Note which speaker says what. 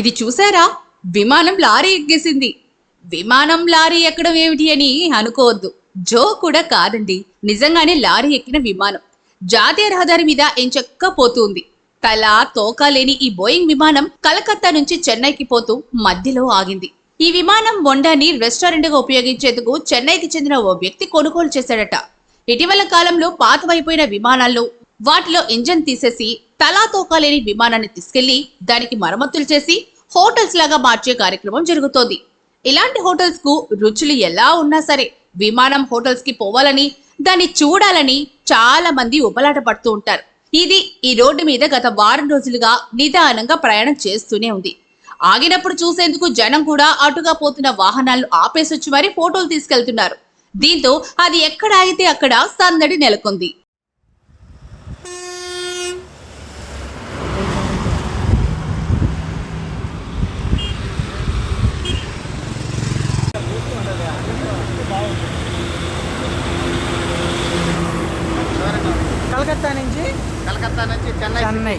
Speaker 1: ఇది చూసారా? విమానం లారీ ఎగ్గేసింది విమానం లారీ ఎక్కడం ఏమిటి అని అనుకోవద్దు. జో కూడా కాదండి. నిజంగానే లారీ ఎక్కిన విమానం. జాతీయ రహదారి మీద ఎంచక్క పోతుంది తల తోక లేని ఈ బోయింగ్ విమానం కలకత్తా నుంచి చెన్నైకి పోతూ మధ్యలో ఆగింది. ఈ విమానం వండాన్ని రెస్టారెంట్గా ఉపయోగించేందుకు చెన్నైకి చెందిన ఓ వ్యక్తి కొనుగోలు చేశాడట. ఇటీవల కాలంలో పాతవైపోయిన విమానాల్లో వాటిలో ఇంజన్ తీసేసి తలా తోక లేని విమానాన్ని తీసుకెళ్ళి దానికి మరమ్మతులు చేసి హోటల్స్ లాగా మార్చే కార్యక్రమం జరుగుతోంది. ఇలాంటి హోటల్స్కు రుచులు ఎలా ఉన్నా సరే విమానం హోటల్స్కి పోవాలని దాన్ని చూడాలని చాలా మంది ఉపలాట పడుతూ ఉంటారు. ఇది ఈ రోడ్డు మీద గత వారం రోజులుగా నిదానంగా ప్రయాణం చేస్తూనే ఉంది. ఆగినప్పుడు చూసేందుకు జనం కూడా అటుగా పోతున్న వాహనాలను ఆపేసొచ్చి మరీ ఫోటోలు తీసుకెళ్తున్నారు. దీంతో అది ఎక్కడ ఆగితే అక్కడ సందడి నెలకొంది.
Speaker 2: కలకత్తా నుంచి
Speaker 3: కలకత్తా నుంచి Chennai.
Speaker 2: Chennai.